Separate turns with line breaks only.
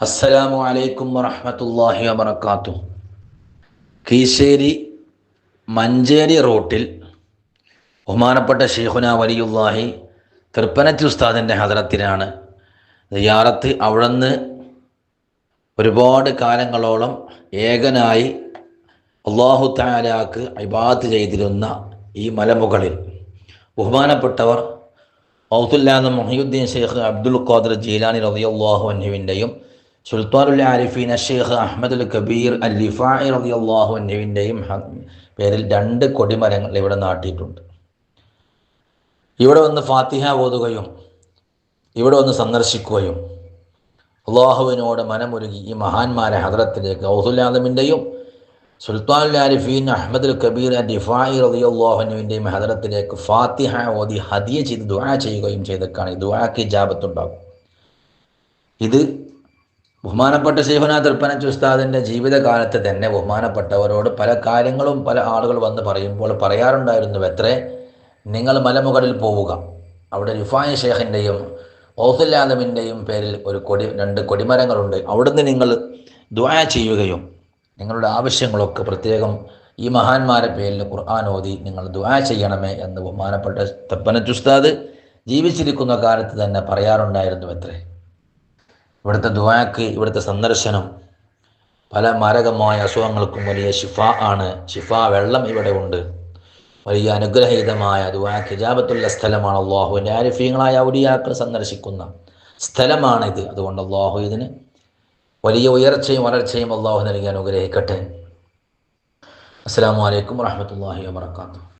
അസ്സലാമു അലൈക്കും വറഹമത്തല്ലാഹി വബർക്കാത്തു കീശേരി മഞ്ചേരി റോട്ടിൽ ബഹുമാനപ്പെട്ട ഷെയ്ഖുന വലിയുല്ലാഹി തൃപ്പനത്തി ഉസ്താദിന്റെ ഹദരത്തിനാണ് യാറത്ത് അവിടുന്ന് ഒരുപാട് കാലങ്ങളോളം ഏകനായി അള്ളാഹു താലാക്ക് ഇബാത്ത് ചെയ്തിരുന്ന ഈ മലമുകളിൽ ബഹുമാനപ്പെട്ടവർ ഔത്തുല്ലാന്ന് മൊഹിയുദ്ദീൻ ഷെയ്ഖ് അബ്ദുൽ ഖാദർ ജീലാനി റളിയല്ലാഹു അൻഹുവിന്റെയും സുൽത്താനുൽ ആരിഫീൻ ഷെയ്ഖ് അൽ കബീർ അൽ ലിഫായി റളിയല്ലാഹു അൻഹുവിന്റെയും പേരിൽ രണ്ട് കൊടിമരങ്ങൾ ഇവിടെ നാട്ടിയിട്ടുണ്ട്. ഇവിടെ വന്ന് ഫാത്തിഹ ഓതുകയും ഇവിടെ വന്ന് സന്ദർശിക്കുകയും അള്ളാഹുവിനോട് മനമൊരുകി ഈ മഹാന്മാരെ ഹദ്രത്തിലേക്ക് ഔസുല്ലാദമിന്റെയും സുൽത്താനുൽ ആരിഫീൻ അൽ കബീർ അൽ ലിഫായി റബി അള്ളാഹുനുവിന്റെയും ഹദ്രത്തിലേക്ക് ഫാത്തിഹ ഓതി ഹദിയ ചെയ്ത് ദുആ ചെയ്യുകയും ചെയ്തേക്കാണ്. ഈ ദുആക്ക് ജാപത്തുണ്ടാകും ഇത് ബഹുമാനപ്പെട്ട ഷെയ്ഖുന തൃപ്പനച്ച് ഉസ്താദിന്റെ ജീവിതകാലത്ത് തന്നെ ബഹുമാനപ്പെട്ടവരോട് പല കാര്യങ്ങളും പല ആളുകൾ വന്ന് പറയുമ്പോൾ പറയാറുണ്ടായിരുന്നു എത്രേ നിങ്ങൾ മലമുകളിൽ പോവുക. അവിടെ റിഫായ ഷേഖിന്റെയും ഔസുല്ലാദമിന്റെയും പേരിൽ ഒരു കൊടി രണ്ട് കൊടിമരങ്ങളുണ്ട്. അവിടുന്ന് നിങ്ങൾ ദ്വായ ചെയ്യുകയും നിങ്ങളുടെ ആവശ്യങ്ങളൊക്കെ പ്രത്യേകം ഈ മഹാന്മാരെ പേരിൽ ഖുർആൻ ഓതി നിങ്ങൾ ദ്വായ ചെയ്യണമേ എന്ന് ബഹുമാനപ്പെട്ട തപ്പനച്ചുസ്താദ് ജീവിച്ചിരിക്കുന്ന കാലത്ത് തന്നെ പറയാറുണ്ടായിരുന്നു അത്രേ ഇവിടുത്തെ ദുവാക്ക് ഇവിടുത്തെ സന്ദർശനം പല മാരകമായ അസുഖങ്ങൾക്കും വലിയ ഷിഫ ആണ്. ഷിഫ വെള്ളം ഇവിടെ ഉണ്ട്. വലിയ അനുഗ്രഹീതമായ ദുവാക്ക് ഹിജാബത്തുള്ള സ്ഥലമാണ് അള്ളാഹുവിന്റെ ആരിഫീങ്ങളായ ഔലിയാക്കൾ സന്ദർശിക്കുന്ന സ്ഥലമാണിത്. അതുകൊണ്ട് അള്ളാഹു ഇതിന് വലിയ ഉയർച്ചയും വളർച്ചയും അള്ളാഹു നൽകി അനുഗ്രഹിക്കട്ടെ. അസ്സാം വലൈക്കും വാഹമത്തല്ലാഹി വാത്തു